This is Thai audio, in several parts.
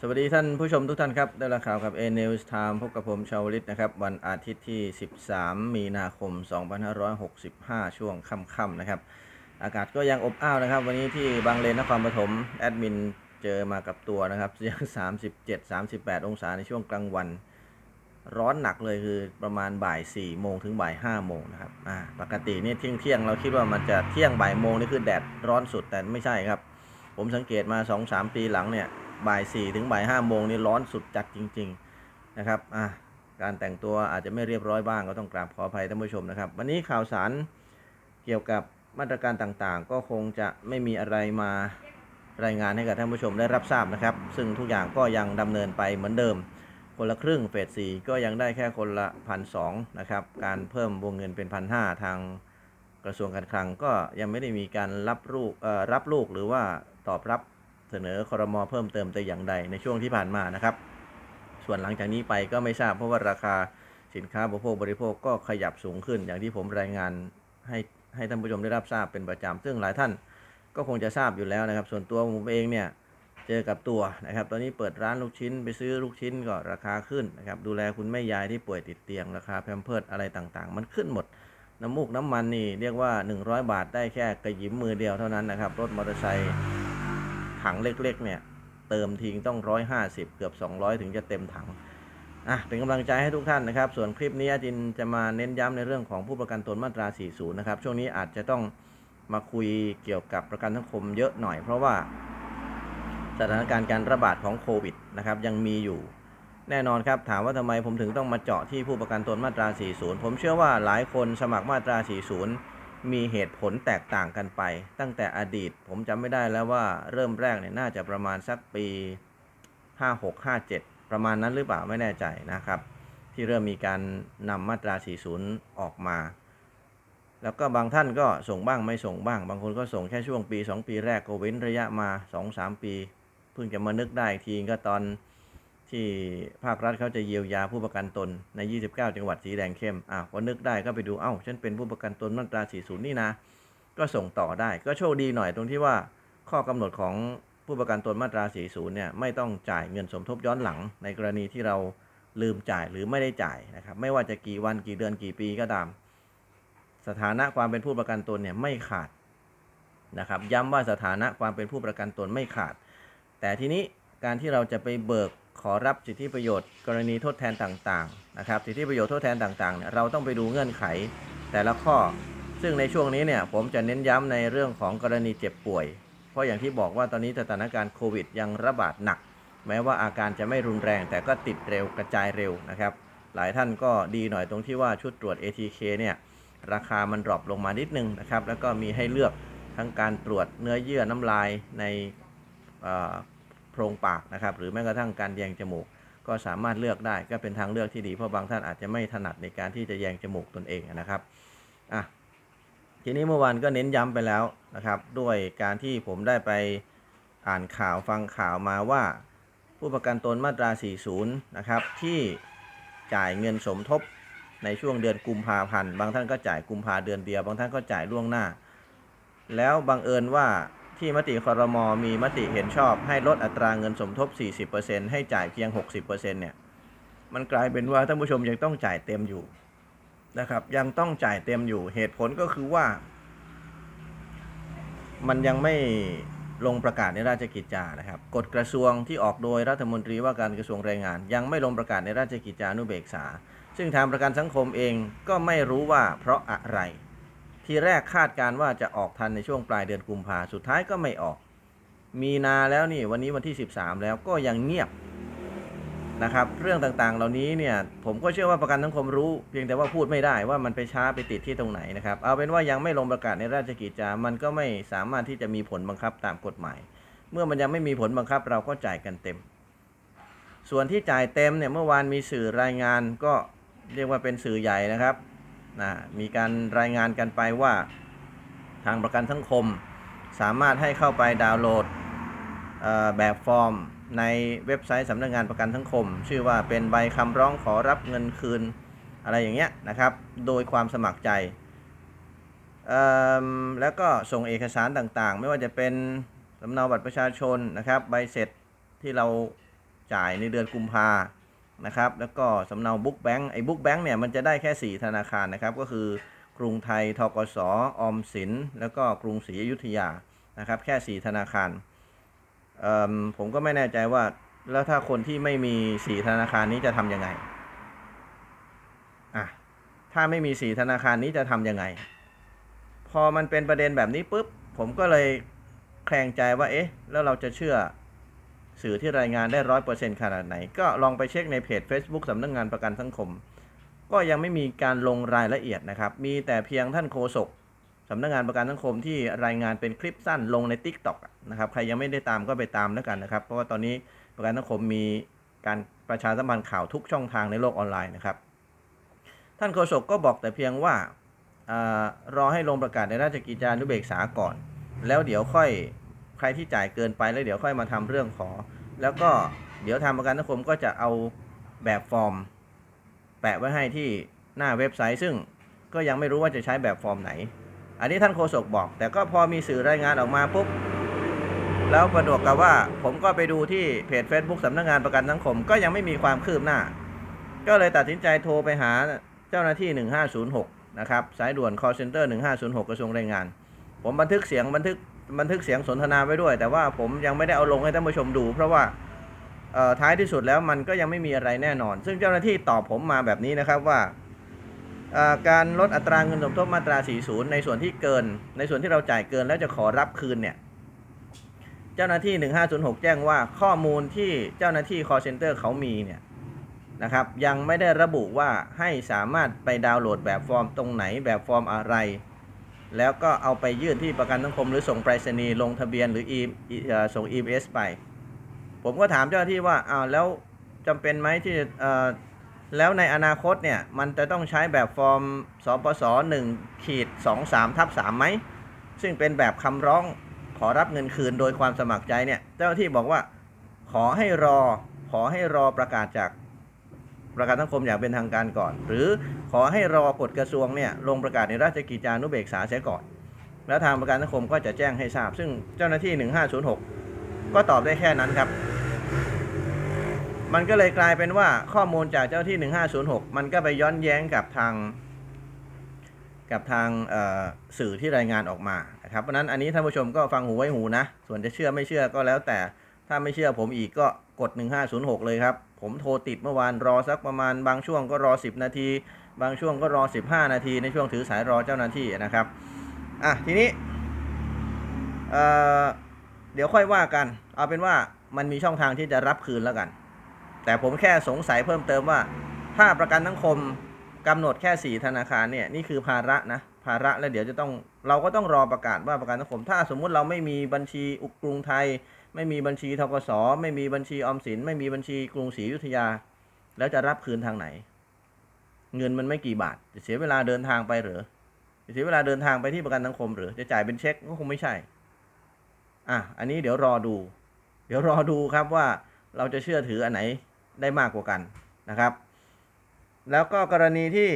สวัสดีท่านผู้ชมทุกท่านครับ ได้ละข่าวกับ A News Time พบกับผมชาวลิตนะครับ วันอาทิตย์ที่ 13 มีนาคม 2565 ช่วงค่ำๆนะครับ อากาศก็ยังอบอ้าวนะครับ วันนี้ที่บางเลนนครปฐมแอดมินเจอมากับตัวนะครับยัง37 38 องศาในช่วงกลางวัน ร้อนหนักเลยคือประมาณบ่าย4โมงถึงบ่าย5โมงนะครับปกตินี่เที่ยงเที่ยงเราคิดว่ามันจะเที่ยงบ่ายโมงนี่คือแดดร้อนสุดแต่ไม่ใช่ครับ ผมสังเกตมา 2-3 ปีหลังเนี่ย บ่าย4ถึงบ่าย5โมงนี่ร้อนสุดจัดจริง ๆนะครับอะการแต่งตัวอาจจะไม่เรียบร้อยบ้างก็ต้องกราบขออภัยท่านผู้ชมนะครับ วันนี้ข่าวสารเกี่ยวกับมาตรการต่างๆ ก็คงจะไม่มีอะไรมารายงานให้กับท่านผู้ชมได้รับทราบนะครับ ซึ่งทุกอย่างก็ยังดำเนินไปเหมือนเดิม คนละครึ่งเฟสสี่ก็ยังได้แค่คนละพันสองนะครับ การเพิ่มวงเงินเป็นพันห้าทางกระทรวงการคลังก็ยังไม่ได้มีการรับลูกเอ่อรับลูกหรือว่าตอบรับ นอคอรมอเพิ่มเติมแต่อย่างใดในช่วงที่ผ่านมานะครับ ส่วนหลังจากนี้ไปก็ไม่ทราบเพราะว่าราคาสินค้าบริโภคบริโภคก็ขยับสูงขึ้น อย่างที่ผมรายงานให้ให้ท่านผู้ชมได้รับทราบเป็นประจำซึ่งหลายท่านก็คงจะทราบอยู่แล้วนะครับ ส่วนตัวผมเองเนี่ยเจอกับตัวนะครับ ตอนนี้เปิดร้านลูกชิ้นไปซื้อลูกชิ้นก็ราคาขึ้นนะครับ ดูแลคุณแม่ยายที่ป่วยติดเตียงราคาแพมเพิร์ดอะไรต่างๆ มันขึ้นหมด น้ำมูกน้ำมันนี่เรียกว่า 100 บาทได้แค่กระยิมมือเดียวเท่านั้นนะครับ รถมอเตอร์ไซค์ ถังเล็กๆ เนี่ย เติมทิ้งต้อง150เกือบ200ถึงจะเต็มถังอะเป็นกำลังใจให้ทุกท่านนะครับ ส่วนคลิปนี้อาจินจะมาเน้นย้ำในเรื่องของผู้ประกันตนมาตรา 40 นะครับ ช่วงนี้อาจจะต้องมาคุยเกี่ยวกับประกันสังคมเยอะหน่อย เพราะว่าสถานการณ์การระบาดของโควิดนะครับยังมีอยู่ แน่นอนครับถามว่าทำไมผมถึงต้องมาเจาะที่ผู้ประกันตนมาตรา 40 ผมเชื่อว่าหลายคนสมัครมาตรา 40 มีเหตุผลแตกต่างกันไป ตั้งแต่อดีตผมจำไม่ได้แล้วว่าเริ่มแรกเนี่ยน่าจะประมาณสักปี 56 57 ประมาณนั้นหรือเปล่าไม่แน่ใจนะครับ ที่เริ่มมีการนำมาตรา 40 ออกมา แล้วก็บางท่านก็ส่งบ้างไม่ส่งบ้าง บางคนก็ส่งแค่ช่วงปี 2 ปีแรกก็เว้นระยะมา 2-3 ปี เพิ่งจะมานึกได้อีกทีก็ตอน ที่ภาครัฐเขาจะเยียวยาผู้ประกันตนใน 29 จังหวัดสีแดงเข้มอะพอนึกได้ก็ไปดู เอ้า ฉันเป็นผู้ประกันตนมาตรา 40 นี่นะ ก็ส่งต่อได้ ก็โชคดีหน่อยตรงที่ว่าข้อกำหนดของผู้ประกันตนมาตรา 40 เนี่ย ไม่ต้องจ่ายเงินสมทบย้อนหลัง ในกรณีที่เราลืมจ่ายหรือไม่ได้จ่ายนะครับ ไม่ว่าจะกี่วันกี่เดือนกี่ปีก็ตาม สถานะความเป็นผู้ประกันตนเนี่ยไม่ขาดนะครับ ย้ำว่าสถานะความเป็นผู้ประกันตนไม่ขาด แต่ทีนี้การที่เราจะไปเบิก ขอรับสิทธิประโยชน์กรณีทดแทนต่างๆนะครับสิทธิประโยชน์ทดแทนต่างๆเนี่ยเราต้องไปดูเงื่อนไข แต่ละข้อ ซึ่งในช่วงนี้เนี่ยผมจะเน้นย้ำในเรื่องของกรณีเจ็บป่วย เพราะอย่างที่บอกว่าตอนนี้สถานการณ์โควิดยังระบาดหนัก แม้ว่าอาการจะไม่รุนแรง แต่ก็ติดเร็วกระจายเร็วนะครับ หลายท่านก็ดีหน่อยตรงที่ว่าชุดตรวจ ATK เนี่ยราคามันดรอปลงมานิดนึงนะครับแล้วก็มีให้เลือกทั้งการตรวจเนื้อเยื่อน้ำลายใน พรงปากนะครับ หรือแม้กระทั่งการแยงจมูก ก็สามารถเลือกได้ก็เป็นทางเลือกที่ดีเพราะบางท่านอาจจะไม่ถนัดในการที่จะแยงจมูกตนเองนะครับอะทีนี้เมื่อวานก็เน้นย้ำไปแล้วนะครับ ด้วยการที่ผมได้ไปอ่านข่าวฟังข่าวมาว่า ผู้ประกันตนมาตรา 40 นะครับ ที่จ่ายเงินสมทบในช่วงเดือนกุมภาพันธ์บางท่านก็จ่ายกุมภาเดือนเดียว บางท่านก็จ่ายล่วงหน้า แล้วบังเอิญว่า ที่มติคอรมอมีมติเห็นชอบให้ลดอัตราเงินสมทบ 40%ให้จ่ายเพียง 60%เนี่ย มันกลายเป็นว่าท่านผู้ชมยังต้องจ่ายเต็มอยู่นะครับ ยังต้องจ่ายเต็มอยู่ เหตุผลก็คือว่า มันยังไม่ลงประกาศในราชกิจจานะครับ กฎกระทรวงที่ออกโดยรัฐมนตรีว่าการกระทรวงแรงงาน ยังไม่ลงประกาศในราชกิจจานุเบกษา ซึ่งทางประกันสังคมเองก็ไม่รู้ว่าเพราะอะไร ทีแรกคาดการว่าจะออกทันในช่วงปลายเดือนกุมภาสุดท้ายก็ไม่ออก มีนาแล้วนี่วันนี้วันที่ 13 แล้วก็ยังเงียบนะครับ เรื่องต่างๆ เหล่านี้เนี่ยผมก็เชื่อว่าประกันสังคมรู้ เพียงแต่ว่าพูดไม่ได้ว่ามันไปช้าไปติดที่ตรงไหนนะครับ เอาเป็นว่ายังไม่ลงประกาศในราชกิจจา มันก็ไม่สามารถที่จะมีผลบังคับตามกฎหมาย เมื่อมันยังไม่มีผลบังคับเราก็จ่ายกันเต็ม ส่วนที่จ่ายเต็มเนี่ยเมื่อวานมีสื่อรายงานก็เรียกว่าเป็นสื่อใหญ่นะครับ นะมีการรายงานกันไปว่าทางประกันสังคม สามารถให้เข้าไปดาวน์โหลดแบบฟอร์มในเว็บไซต์สำนักงานประกันสังคม ชื่อว่าเป็นใบคำร้องขอรับเงินคืนอะไรอย่างเงี้ยนะครับ โดยความสมัครใจ แล้วก็ส่งเอกสารต่างๆ ไม่ว่าจะเป็นสำเนาบัตรประชาชนนะครับ ใบเสร็จที่เราจ่ายในเดือนกุมภา นะครับ แล้วก็สำเนาบุ๊กแบงค์ไอ้บุ๊กแบงค์เนี่ยมันจะได้แค่ 4 ธนาคารนะครับ ก็คือกรุงไทยทกสออมสิน แล้วก็กรุงศรีอยุธยานะครับ แค่ 4 ธนาคารผมก็ไม่แน่ใจว่าแล้วถ้าคนที่ไม่มี 4 ธนาคารนี้จะทำยังไงอะถ้าไม่มี 4 ธนาคารนี้จะทำยังไง พอมันเป็นประเด็นแบบนี้ปุ๊บผมก็เลยแคลงใจว่าเอ๊ะแล้วเราจะเชื่อ สื่อที่รายงานได้ร้อยเปอร์เซ็นต์ขนาดไหน ก็ลองไปเช็คในเพจ Facebook สำนักงานประกันสังคม ก็ยังไม่มีการลงรายละเอียดนะครับ มีแต่เพียงท่านโฆษกสำนักงานประกันสังคมที่รายงานเป็นคลิปสั้นลงใน Tik t o อกนะครับ ใครยังไม่ได้ตามก็ไปตามแล้วกันนะครับ เพราะว่าตอนนี้ประกันสังคมมีการประชาสัมพันธ์ข่าวทุกช่องทางในโลกออนไลน์นะครับ ท่านโฆษกก็บอกแต่เพียงว่าอารอให้ลงประกาศในราชกิจจานุเบกษาก่อน แล้วเดี๋ยวค่อย ใครที่จ่ายเกินไปแล้วเดี๋ยวค่อยมาทำเรื่องขอ แล้วก็เดี๋ยวทางประกันสังคมก็จะเอาแบบฟอร์ม แปะไว้ให้ที่หน้าเว็บไซต์ ซึ่งก็ยังไม่รู้ว่าจะใช้แบบฟอร์มไหน อันนี้ท่านโฆษกบอก แต่ก็พอมีสื่อรายงานออกมาปุ๊บแล้วประดวกกับว่าผมก็ไปดูที่เพจ Facebook สำนักงานประกันสังคมก็ยังไม่มีความคืบหน้า ก็เลยตัดสินใจโทรไปหาเจ้าหน้าที่ 1506 นะครับ สายด่วน call center 1506 กระทรวงแรงงาน ผมบันทึกเสียงบันทึก บันทึกเสียงสนทนาไว้ด้วย แต่ว่าผมยังไม่ได้เอาลงให้ท่านผู้ชมดู เพราะว่าท้ายที่สุดแล้วมันก็ยังไม่มีอะไรแน่นอน ซึ่งเจ้าหน้าที่ตอบผมมาแบบนี้นะครับว่าการลดอัตราเงินสมทบมาตรา 40 ในส่วนที่เกิน ในส่วนที่เราจ่ายเกินแล้วจะขอรับคืนเนี่ยเจ้าหน้าที่ 1506 แจ้งว่าข้อมูลที่เจ้าหน้าที่ call center เขามีเนี่ยนะครับยังไม่ได้ระบุว่าให้สามารถไปดาวน์โหลดแบบฟอร์มตรงไหนแบบฟอร์มอะไร แล้วก็เอาไปยื่นที่ประกันสังคมหรือส่งไปรษณีย์ลงทะเบียนหรืออ่อส่ง EMS ไป ผมก็ถามเจ้าหน้าที่ว่าอ้าวแล้วจำเป็นไหมที่แล้วในอนาคตเนี่ยมันจะต้องใช้แบบฟอร์มสปส1ขีด23ทับ3ไหม ซึ่งเป็นแบบคำร้องขอรับเงินคืนโดยความสมัครใจเนี่ย เจ้าหน้าที่บอกว่า ขอให้รอขอให้รอประกาศจาก ประกันสังคมอย่างเป็นทางการก่อน หรือขอให้รอกฎกระทรวงเนี่ยลงประกาศในราชกิจจานุเบกษาเสียก่อน แล้วทางประกันสังคมก็จะแจ้งให้ทราบ ซึ่งเจ้าหน้าที่ 1506 ก็ตอบได้แค่นั้นครับ มันก็เลยกลายเป็นว่าข้อมูลจากเจ้าที่ 1506 มันก็ไปย้อนแย้งกับทาง กับทางสื่อที่รายงานออกมานะครับเพราะนั้นอันนี้ท่านผู้ชมก็ฟังหูไว้หูนะ ส่วนจะเชื่อไม่เชื่อก็แล้วแต่ถ้าไม่เชื่อผมอีกก็ กด 1506 เลยครับ ผมโทรติดเมื่อวานรอสักประมาณบางช่วงก็รอ 10 นาที บางช่วงก็รอ 15 นาที ในช่วงถือสายรอเจ้าหน้าที่นะครับ อะ ทีนี้เเดี๋ยวค่อยว่ากัน เอาเป็นว่ามันมีช่องทางที่จะรับคืนแล้วกัน แต่ผมแค่สงสัยเพิ่มเติมว่า ถ้าประกันสังคมกำหนดแค่ 4 ธนาคารเนี่ยนี่คือภาระนะภาระแล้วเดี๋ยวจะต้องเราก็ต้องรอประกาศว่าประกันสังคม ถ้าสมมุติเราไม่มีบัญชีอุกรุงไทย ไม่มีบัญชีทกสไม่มีบัญชีออมสิน ไม่มีบัญชีกรุงศรีอยุธยา แล้วจะรับคืนทางไหน เงินมันไม่กี่บาท จะเสียเวลาเดินทางไปหรือจะเสียเวลาเดินทางไปที่ประกันสังคมหรือจะจ่ายเป็นเช็คก็คงไม่ใช่ อะ อันนี้เดี๋ยวรอดู เดี๋ยวรอดูครับว่าเราจะเชื่อถืออันไหนได้มากกว่ากันนะครับ แล้วก็กรณีที่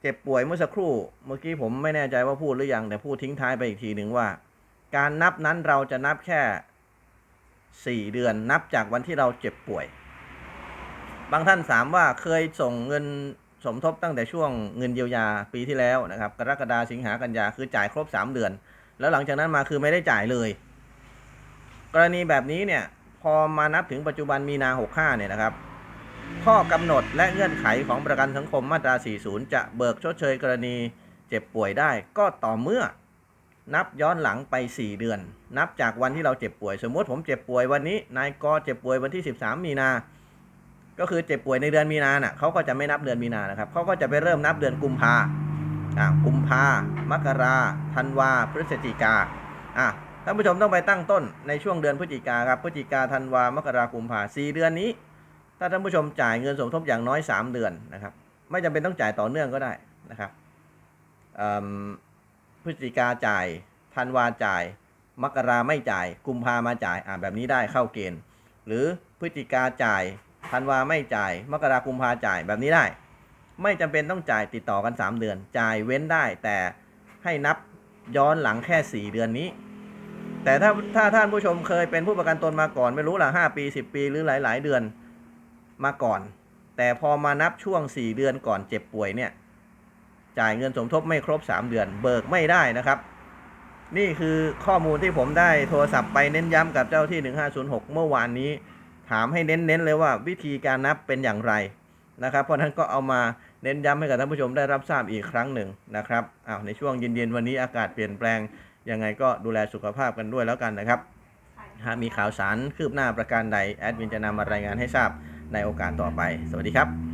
เจ็บป่วยเมื่อสักครู่ เมื่อกี้ผมไม่แน่ใจว่าพูดหรือยังแต่พูดทิ้งท้ายไปอีกทีหนึ่งว่า การนับนั้นเราจะนับแค่ 4 เดือนนับจากวันที่เราเจ็บป่วย บางท่านถามว่าเคยส่งเงินสมทบตั้งแต่ช่วงเงินเยียวยาปีที่แล้วนะครับ กรกฎาสิงหากันยาคือจ่ายครบ 3 เดือน แล้วหลังจากนั้นมาคือไม่ได้จ่ายเลย กรณีแบบนี้เนี่ยพอมานับถึงปัจจุบันมีนา65เนี่ยนะครับ ข้อกำหนดและเงื่อนไขของประกันสังคมมาตรา 40 จะเบิกชดเชยกรณีเจ็บป่วยได้ก็ต่อเมื่อ นับย้อนหลังไป 4 เดือน นับจากวันที่เราเจ็บป่วย สมมติผมเจ็บป่วยวันนี้ นายกเจ็บป่วยวันที่ 13 มีนา ก็คือเจ็บป่วยในเดือนมีนาน่ะเขาก็จะไม่นับเดือนมีนานะครับเขาก็จะไปเริ่มนับเดือนกุมภาอ่ากุมภามกราธันวา พฤศจิกาอะท่านผู้ชมต้องไปตั้งต้นในช่วงเดือนพฤศจิกาครับพฤศจิกาธันวามกรากุมภาสี่เดือนนี้ ถ้าท่านผู้ชมจ่ายเงินสมทบอย่างน้อย 3 เดือนนะครับ ไม่จำเป็นต้องจ่ายต่อเนื่องก็ได้นะครับเอิ่ม ฤศจิกาจ่ายธันวาจ่าย มกราไม่จ่าย กุมภามาจ่ายอ่าแบบนี้ได้เข้าเกณฑ์ หรือพฤศจิกาจ่ายธันวาไม่จ่าย มกรากุมภาจ่ายแบบนี้ได้ ไม่จำเป็นต้องจ่ายติดต่อกัน 3 เดือน จ่ายเว้นได้ แต่ให้นับย้อนหลังแค่ 4 เดือนนี้ แต่ถ้าถ้าท่านผู้ชมเคยเป็นผู้ประกันตนมาก่อนไม่รู้ละห้าปีสิบปีหรือหลาย ๆ เดือนมาก่อน แต่พอมานับช่วงสี่เดือนก่อนเจ็บป่วยเนี่ย จ่ายเงินสมทบไม่ครบสามเดือน เบิกไม่ได้นะครับ นี่คือข้อมูลที่ผมได้โทรศัพท์ไปเน้นย้ำกับเจ้าที่ 1506 เมื่อวานนี้ ถามให้เน้นๆเลยว่าวิธีการนับเป็นอย่างไรนะครับ เพราะฉะนั้นก็เอามาเน้นย้ำให้กับท่านผู้ชมได้รับทราบอีกครั้งหนึ่งนะครับอ้าวในช่วงเย็นๆวันนี้อากาศเปลี่ยนแปลงยังไงก็ดูแลสุขภาพกันด้วยแล้วกันนะครับหากมีข่าวสารคืบหน้าประการใดแอดมินจะนำมารายงานให้ทราบในโอกาสต่อไป สวัสดีครับ